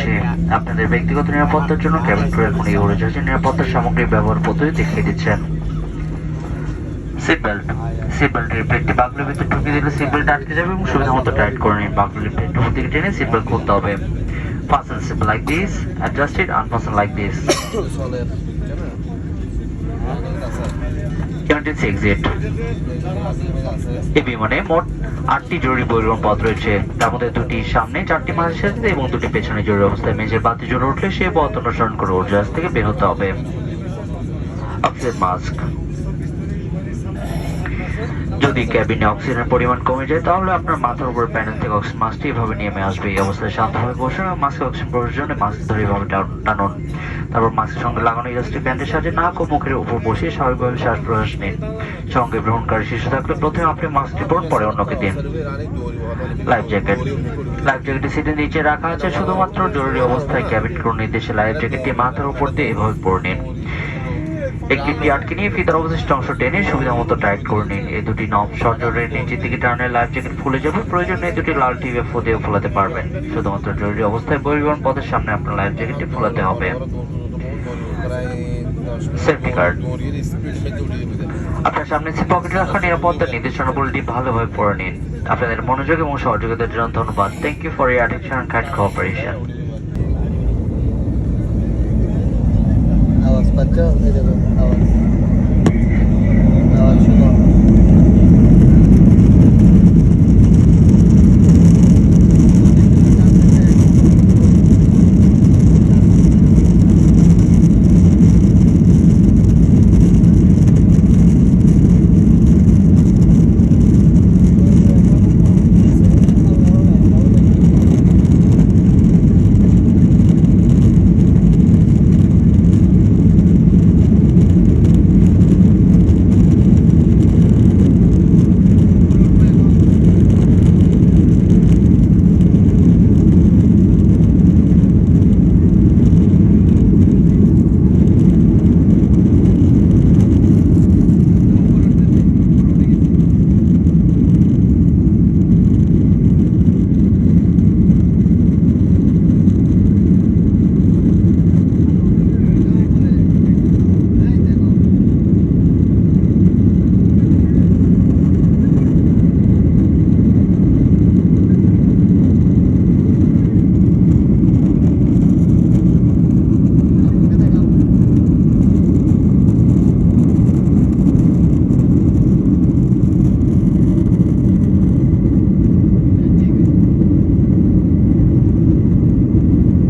আসে আপনাদের ব্যক্তিগত নিরাপত্তার জন্য ক্যাবিন ক্রু এখন এই উড়োজাহাজের নিরাপত্তার সামগ্রী ব্যবহার পদ্ধতি দেখিয়ে দিচ্ছেন। সিট বেল্ট সিট বেল্টের পেটটি বাগলের ভিতরে ঢুকিয়ে দিলে সিট বেল্ট আটকে যাবে এবং সুবিধা মতো টাইট করে নিন। বাগলের পেট উপর দিকে টেনে সিট বেল্ট খুলতে হবে। Fasten the zip like this adjust it unfasten like this চলের এক্সিট এ বিমানে মোট আটটি জরুরি পরিবহন পথ রয়েছে। তার মধ্যে দুটি সামনে, চারটি মাঝে এবং দুটি পেছনে জরুরি অবস্থায়। মেঝের বাতি জ্বলে উঠলে সে পথ অনুসরণ করে উড়োজাহাজ থেকে বের হতে হবে। অক্সিজেন মাস্ক যদি ক্যাবিনে অক্সিজেনের পরিমাণ কমে যায়, তাহলে আপনার মাথার উপর প্যানেল থেকে অক্সিজেন মাস্কটি এভাবে নেমে আসবে। এই অবস্থায় শান্তভাবে বসুন এবং মাস্কে অক্সিজেন প্রয়োজনে মাস্ক ধরে এভাবে টান- টানুন। তারপর মাস্কের সঙ্গে লাগানো ইলাস্টিক ব্যান্ডের সাহায্যে নাক ও মুখের উপর বসে স্বাভাবিকভাবে শ্বাস প্রশ্বাস নিন। সঙ্গে গ্রহণকারী শিশু থাকলে প্রথমে আপনি মাস্কটি পরুন, পরে অন্যকে দিন। Life jacket. লাইফ জ্যাকেটটি সিটের নিচে রাখা আছে, শুধুমাত্র জরুরি অবস্থায় ক্যাবিন ক্রু নির্দেশে লাইফ জ্যাকেটটি মাথার উপর দিয়ে এভাবে পরে নিন। একটি আটকে নিয়ে ফিতার অবশিষ্ট অংশ টেনে সুবিধা মতো টাইট করে নিন। এই দুটি নব সজোরে নিচের দিকে টানলে লাইফ জ্যাকেট খুলে যাবে। প্রয়োজনে এই দুটি লাল টিভে ফুদিয়ে ফোলাতে পারবেন। শুধুমাত্র জরুরি অবস্থায় পরিবহন পথের সামনে আপনার লাইফ জ্যাকেটটি ফোলাতে হবে। Safety card. আপনার সামনে যে পকেটে রাখা নিরাপত্তা নির্দেশনাবলীটি ভালোভাবে পড়ে নিন। আপনাদের মনোযোগ এবং সহযোগিতার জন্য ধন্যবাদ। Thank you for your attention and kind cooperation പച്ച ഇതൊക്കെ ആവാം.